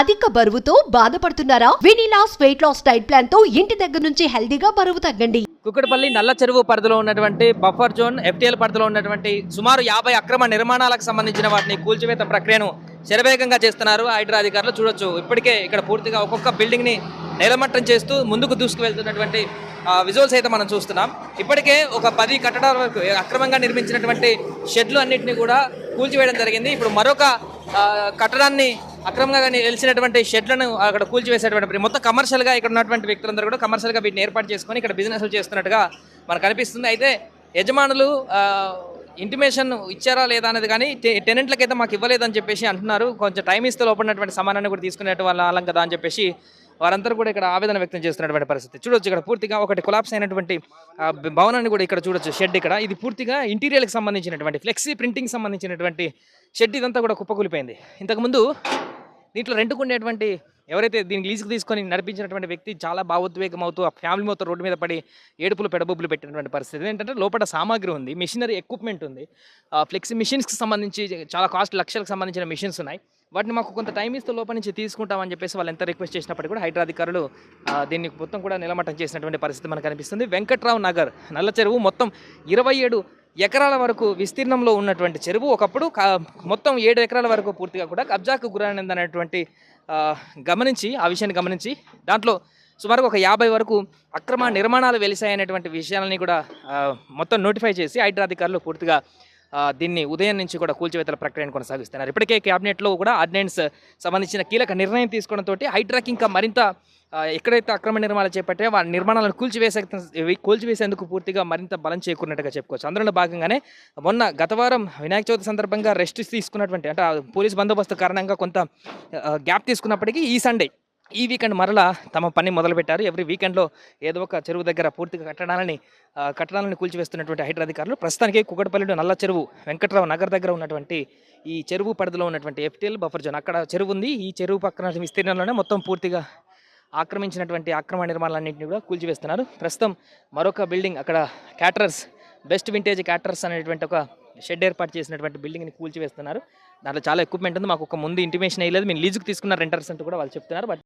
అధిక బరువుతో బాధపడుతున్నారా? వినిలాస్ వెయిట్ లాస్ డైట్ ప్లాన్తో ఇంటి దగ్గర నుంచి హెల్దీగా బరువు తగ్గండి. కుక్కడపల్లి నల్ల చెరువు పరిధిలో ఉన్నటువంటి బఫర్ జోన్ ఎఫ్టీఎల్ పరిధిలో ఉన్నటువంటి సుమారు యాభై అక్రమ నిర్మాణాలకు సంబంధించిన వాటిని కూల్చివేత ప్రక్రియను శరవేగంగా చేస్తున్నారు హైడ్రా అధికారులు. చూడొచ్చు ఇప్పటికే ఇక్కడ పూర్తిగా ఒక్కొక్క బిల్డింగ్ని నేలమట్టం చేస్తూ ముందుకు దూసుకువెళ్తున్నటువంటి విజువల్స్ అయితే మనం చూస్తున్నాం. ఇప్పటికే ఒక పది కట్టడాల వరకు అక్రమంగా నిర్మించినటువంటి షెడ్లు అన్నింటినీ కూడా కూల్చివేయడం జరిగింది. ఇప్పుడు మరొక కట్టడాన్ని అక్రమంగా నిలిచినటువంటి షెడ్లను అక్కడ కూల్చివేసేటువంటి మొత్తం కమర్షియల్గా ఇక్కడ ఉన్నటువంటి వ్యక్తులందరూ కూడా కమర్షియల్గా వీటిని ఏర్పాటు చేసుకొని ఇక్కడ బిజినెస్ చేస్తున్నట్టుగా మనకు కనిపిస్తుంది అయితే యజమానులు ఇంటిమేషన్ ఇచ్చారా లేదా అనేది కానీ టె- అయితే మాకు ఇవ్వలేదని చెప్పేసి అంటున్నారు. కొంచెం టైం ఇస్తే లోపడినటువంటి సమానాన్ని కూడా తీసుకునేట్టు వాళ్ళ అలం కదా అని చెప్పేసి వారందరూ కూడా ఇక్కడ ఆవేదన వ్యక్తం చేస్తున్నటువంటి పరిస్థితి. చూడొచ్చు ఇక్కడ పూర్తిగా ఒకటి కొలాప్స్ అయినటువంటి భవనాన్ని కూడా ఇక్కడ చూడొచ్చు షెడ్ ఇక్కడ. ఇది పూర్తిగా ఇంటీరియర్కి సంబంధించినటువంటి ఫ్లెక్సీ ప్రింటింగ్ సంబంధించినటువంటి షెడ్ ఇదంతా కూడా కుప్పకూలిపోయింది. ఇంతకుముందు దీంట్లో రెంట్కుండేటువంటి ఎవరైతే దీనికి లీజుకు తీసుకొని నడిపించినటువంటి వ్యక్తి చాలా భావోద్వేగం అవుతూ ఆ ఫ్యామిలీ మొత్తం రోడ్డు మీద పడి ఏడుపులు పెడబొబ్బులు పెట్టినటువంటి పరిస్థితి. ఏంటంటే లోపల సామాగ్రి ఉంది మిషనరీ ఎక్విప్మెంట్ ఉంది. ఫ్లెక్సీ మిషన్స్కి సంబంధించి చాలా కాస్ట్ లక్షలకు సంబంధించిన మిషన్స్ ఉన్నాయి. వాటిని మాకు కొంత టైం ఇస్తే లోపల నుంచి తీసుకుంటామని చెప్పేసి వాళ్ళు ఎంత రిక్వెస్ట్ చేసినప్పటికీ కూడా హైదరాధికారులు దీన్ని మొత్తం కూడా నిలమట్టం చేసినటువంటి పరిస్థితి మనకు కనిపిస్తుంది. వెంకట్రావు నగర్ నల్ల చెరువు మొత్తం ఇరవై ఏడు ఎకరాల వరకు విస్తీర్ణంలో ఉన్నటువంటి చెరువు. ఒకప్పుడు మొత్తం ఏడు ఎకరాల వరకు పూర్తిగా కూడా కబ్జాకు గురైనదనేటువంటి ఆ, గమనించి ఆ విషయాన్ని గమనించి దాంట్లో సుమారు ఒక యాభై వరకు అక్రమ నిర్మాణాలు వెలిసాయనేటువంటి విషయాలని కూడా మొత్తం నోటిఫై చేసి హైడ్రా అధికారులు పూర్తిగా దీన్ని ఉదయం నుంచి కూడా కూల్చివేతల ప్రక్రియను కొనసాగిస్తున్నారు. ఇప్పటికే క్యాబినెట్లో కూడా ఆర్డినెన్స్ సంబంధించిన కీలక నిర్ణయం తీసుకోవడంతో హైడ్రాకి ఇంకా మరింత ఎక్కడైతే అక్రమ నిర్మాణాలు చేపట్టే వారి నిర్మాణాలను కూల్చివేసే కూల్చివేసేందుకు పూర్తిగా మరింత బలం చేకూరినట్టుగా చెప్పుకోవచ్చు. అందులో భాగంగానే మొన్న గత వారం వినాయక చవితి సందర్భంగా రెస్ట్ తీసుకున్నటువంటి అంటే పోలీస్ బందోబస్తు కారణంగా కొంత గ్యాప్ తీసుకున్నప్పటికీ ఈ సండే ఈ వీకెండ్ మరలా తమ పని మొదలుపెట్టారు. ఎవ్రీ వీకెండ్లో ఏదో ఒక చెరువు దగ్గర పూర్తిగా కట్టడాలని కట్టడాలని కట్టడాలను కూల్చివేస్తున్నటువంటి హైడ్రా అధికారులు ప్రస్తుతానికి కుకటపల్లిలో నల్ల చెరువు వెంకట్రావు నగర్ దగ్గర ఉన్నటువంటి ఈ చెరువు పరిధిలో ఉన్నటువంటి ఎఫ్టీఎల్ బఫర్ జోన్ అక్కడ చెరువు ఉంది. ఈ చెరువు పక్కన విస్తీర్ణంలోనే మొత్తం పూర్తిగా ఆక్రమించినటువంటి ఆక్రమణ నిర్మాణాలన్నింటినీ కూడా కూల్చివేస్తున్నారు. ప్రస్తుతం మరొక బిల్డింగ్ అక్కడ క్యాటరర్స్ బెస్ట్ వింటేజ్ క్యాటరర్స్ అనేటువంటి ఒక షెడ్ ఏర్పాటు చేసినటువంటి బిల్డింగ్ని కూల్చివేస్తున్నారు. దాంట్లో చాలా ఎక్విప్మెంట్ ఉంది. మాకు ఒక ముందు ఇంటిమేషన్ అయ్యలేదు మేము లీజుకు తీసుకున్న రెంటర్స్ అంటూ కూడా వాళ్ళు చెప్తున్నారు. బట్